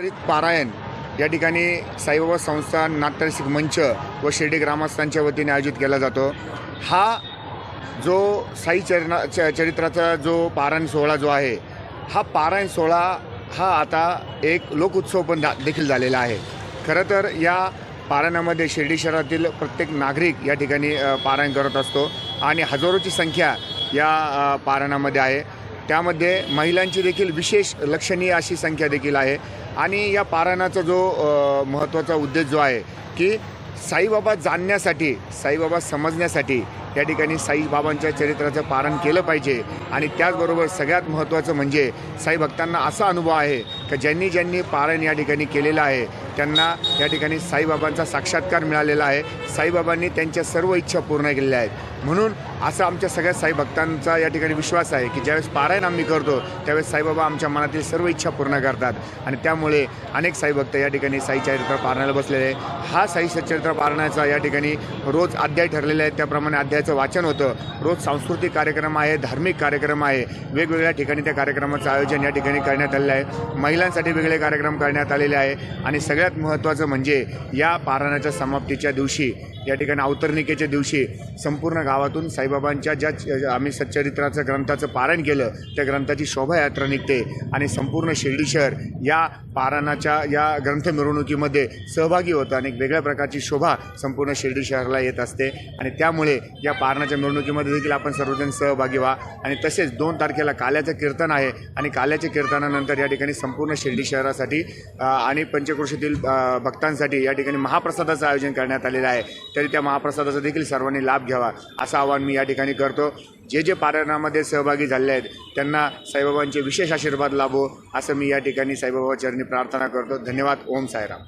पारायण या ठिकाणी साईबाबा संस्थान नाट्यरसिक मंच व शिर्डी ग्रामस्थांच्या वतीने आयोजित केला जातो. हा जो साई चरणा च चरित्राचा जो पारायण सोहळा जो आहे हा पारायण सोहळा हा आता एक लोकोत्सव पण दा देखील झालेला आहे. खरं तर या पारायणामध्ये शिर्डी शहरातील प्रत्येक नागरिक या ठिकाणी पारायण करत असतो आणि हजारोची संख्या या पारायणामध्ये आहे. त्यामध्ये महिलांची देखील विशेष लक्षणीय अशी संख्या देखील आहे. आणि या पारायणाचा जो महत्त्वाचा उद्देश जो आहे की साईबाबा जाणण्यासाठी साईबाबा समजण्यासाठी या ठिकाणी साईबाबांच्या चरित्राचं पारण केलं पाहिजे. आणि त्याचबरोबर सगळ्यात महत्त्वाचं म्हणजे साई भक्तांना असा अनुभव आहे की ज्यांनी ज्यांनी पारायण या ठिकाणी केलेलं आहे त्यांना या ठिकाणी साईबाबांचा साक्षात्कार मिळालेला आहे. साईबाबांनी त्यांच्या सर्व इच्छा पूर्ण केलेल्या आहेत. म्हणून असा आमच्या सगळ्या साई भक्तांचा या ठिकाणी विश्वास आहे की ज्यावेळेस पारायण आम्ही करतो त्यावेळेस साईबाबा आमच्या मनातील सर्व इच्छा पूर्ण करतात. आणि त्यामुळे अनेक साई भक्त या ठिकाणी साई चरित्र पारणाला बसलेले आहे हा साई चरित्र पारणाचा या ठिकाणी रोज अध्याय ठरलेला आहे. त्याप्रमाणे अध्याय अध्यायाचं वाचन होतं. रोज सांस्कृतिक कार्यक्रम आहे धार्मिक कार्यक्रम आहे. वेगवेगळ्या ठिकाणी त्या कार्यक्रमाचं आयोजन या ठिकाणी करण्यात आलेलं आहे. महिलांसाठी वेगळे कार्यक्रम करण्यात आलेले आहे. आणि सगळ्यात महत्त्वाचं म्हणजे या पारायणाच्या समाप्तीच्या दिवशी या ठिकाणी अवतरणिकेच्या दिवशी संपूर्ण गावातून साईबाबांच्या ज्या आम्ही सच्चरित्राचं ग्रंथाचं पारायण केलं त्या ग्रंथाची शोभायात्रा निघते. आणि संपूर्ण शिर्डी शहर या पारायणाच्या या ग्रंथ मिरवणुकीमध्ये सहभागी होतं. आणि एक वेगळ्या प्रकारची शोभा संपूर्ण शिर्डी शहराला येत असते. आणि त्यामुळे या पारणाच्या मिरवणुकीमध्ये देखील आपण सर्वजण सहभागी व्हा. आणि तसेच दोन तारखेला काल्याचं कीर्तन आहे. आणि काल्याच्या कीर्तनानंतर या ठिकाणी संपूर्ण शिर्डी शहरासाठी आणि पंचक्रोशीतील भक्तांसाठी या ठिकाणी महाप्रसादाचं आयोजन करण्यात आलेलं आहे. तरी त्या महाप्रसादाचा देखील सर्वांनी लाभ घ्यावा असं आवाहन मी या ठिकाणी करतो. जे जे पारायणामध्ये सहभागी झाले आहेत त्यांना साईबाबांचे विशेष आशीर्वाद लाभो असं मी या ठिकाणी साईबाबा चरणी प्रार्थना करतो. धन्यवाद. ओम साईराम.